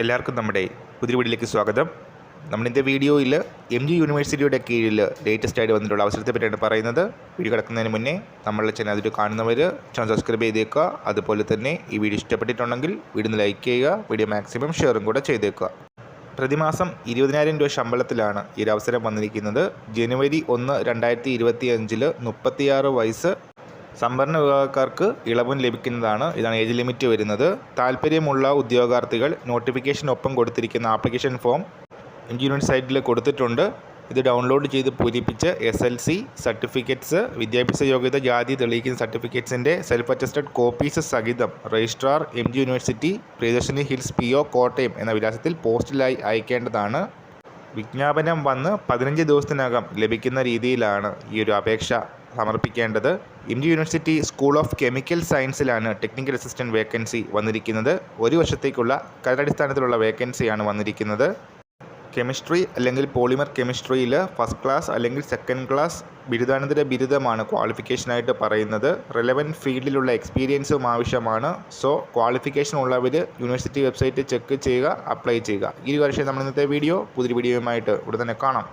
എല്ലാവർക്കും നമ്മുടെ പുതിയ വീഡിയോയിലേക്ക് സ്വാഗതം. നമ്മളിന്റെ വീഡിയോയിൽ എം ജി യൂണിവേഴ്സിറ്റിയുടെ കീഴിൽ ലേറ്റസ്റ്റ് ആയിട്ട് വന്നിട്ടുള്ള അവസരത്തെ പറ്റിയാണ് പറയുന്നത്. വീഡിയോ കിടക്കുന്നതിന് മുന്നേ നമ്മളുടെ ചാനൽ അതിൽ കാണുന്നവർ ചാനൽ സബ്സ്ക്രൈബ് ചെയ്തേക്കുക. അതുപോലെ തന്നെ ഈ വീഡിയോ ഇഷ്ടപ്പെട്ടിട്ടുണ്ടെങ്കിൽ വീഡിയോ ലൈക്ക് ചെയ്യുക വീഡിയോ മാക്സിമം ഷെയറും കൂടെ ചെയ്തേക്കുക. പ്രതിമാസം ഇരുപതിനായിരം രൂപ ശമ്പളത്തിലാണ് ഈ ഒരു അവസരം വന്നിരിക്കുന്നത്. ജനുവരി ഒന്ന് രണ്ടായിരത്തി ഇരുപത്തി അഞ്ചിൽ മുപ്പത്തിയാറ് വയസ്സ് സംവരണ വിഭാഗക്കാർക്ക് ഇളവും ലഭിക്കുന്നതാണ്. ഇതാണ് ഏജ് ലിമിറ്റ് വരുന്നത്. താല്പര്യമുള്ള ഉദ്യോഗാർത്ഥികൾ നോട്ടിഫിക്കേഷൻ ഒപ്പം കൊടുത്തിരിക്കുന്ന ആപ്ലിക്കേഷൻ ഫോം എൻജിനീയറിംഗ് സൈറ്റിൽ കൊടുത്തിട്ടുണ്ട്. ഇത് ഡൗൺലോഡ് ചെയ്ത് പൂരിപ്പിച്ച് എസ് എൽ സി സർട്ടിഫിക്കറ്റ്സ് വിദ്യാഭ്യാസ യോഗ്യത ജാതി തെളിയിക്കുന്ന സർട്ടിഫിക്കറ്റ്സിന്റെ സെൽഫ് അറ്റസ്റ്റഡ് കോപ്പീസ് സഹിതം registrar M G university Priyadarshini hills P O Kottayam എന്ന വിലാസത്തിൽ പോസ്റ്റിലായി അയക്കേണ്ടതാണ്. വിജ്ഞാപനം വന്ന് പതിനഞ്ച് ദിവസത്തിനകം ലഭിക്കുന്ന രീതിയിലാണ് ഈ ഒരു അപേക്ഷ സമർപ്പിക്കേണ്ടത്. G university school of chemical സയൻസിലാണ് technical assistant vacancy വന്നിരിക്കുന്നത്. ഒരു വർഷത്തേക്കുള്ള കരടടിസ്ഥാനത്തിലുള്ള വേക്കൻസിയാണ് വന്നിരിക്കുന്നത്. കെമിസ്ട്രി അല്ലെങ്കിൽ പോളിമർ കെമിസ്ട്രിയിൽ ഫസ്റ്റ് ക്ലാസ് അല്ലെങ്കിൽ സെക്കൻഡ് ക്ലാസ് ബിരുദാനന്തര ബിരുദമാണ് ക്വാളിഫിക്കേഷനായിട്ട് പറയുന്നത്. റിലവന്റ് ഫീൽഡിലുള്ള എക്സ്പീരിയൻസും ആവശ്യമാണ്. സോ ക്വാളിഫിക്കേഷൻ ഉള്ളവർ യൂണിവേഴ്സിറ്റി വെബ്സൈറ്റ് ചെക്ക് ചെയ്യുക അപ്ലൈ ചെയ്യുക. ഈ വർഷം നമ്മൾ ഇന്നത്തെ വീഡിയോ പുതിയ വീഡിയോയുമായിട്ട് ഇവിടെ തന്നെ കാണാം.